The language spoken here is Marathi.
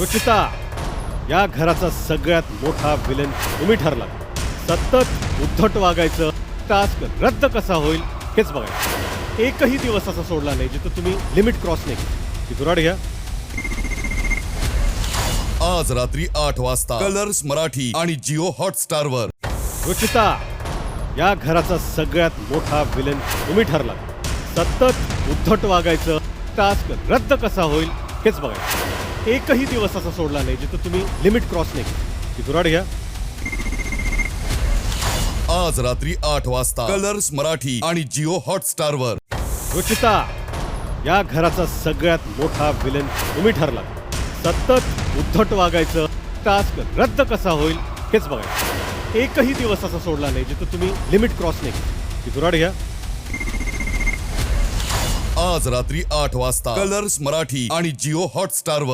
रुचिता या घराचा सगळ्यात मोठा विलन तुम्ही ठरला. सतत उद्धट वागायचं टास्क रद्द कसा होईल हेच बघायचं. एकही दिवस असा सोडला नाही जिथं तुम्ही लिमिट क्रॉस नाही केली. दुराड घ्या. आज रात्री आठ वाजता कलर्स मराठी आणि जिओ हॉटस्टार वर. रुचिता या घराचा सगळ्यात मोठा विलन तुम्ही ठरला. सतत उद्धट वागायचं टास्क रद्द कसा होईल हेच बघायचं. एकही दिवस असा सोडला नाही जिथं तुम्ही लिमिट क्रॉस नाही. ती दुराड घ्या. आज रात्री आठ वाजता कलर्स मराठी आणि जिओ हॉटस्टार वर रुचिता या घराचा सगळ्यात मोठा विलन तुम्ही ठरला सतत उद्धट वागायचं टास्क रद्द कसा होईल हेच बघायचं. एकही दिवस असा सोडला नाही जिथं तुम्ही लिमिट क्रॉस नाही. ती दुराड घ्या. आज रात्री आठ वाजता कलर्स मराठी आणि जिओ हॉटस्टार वर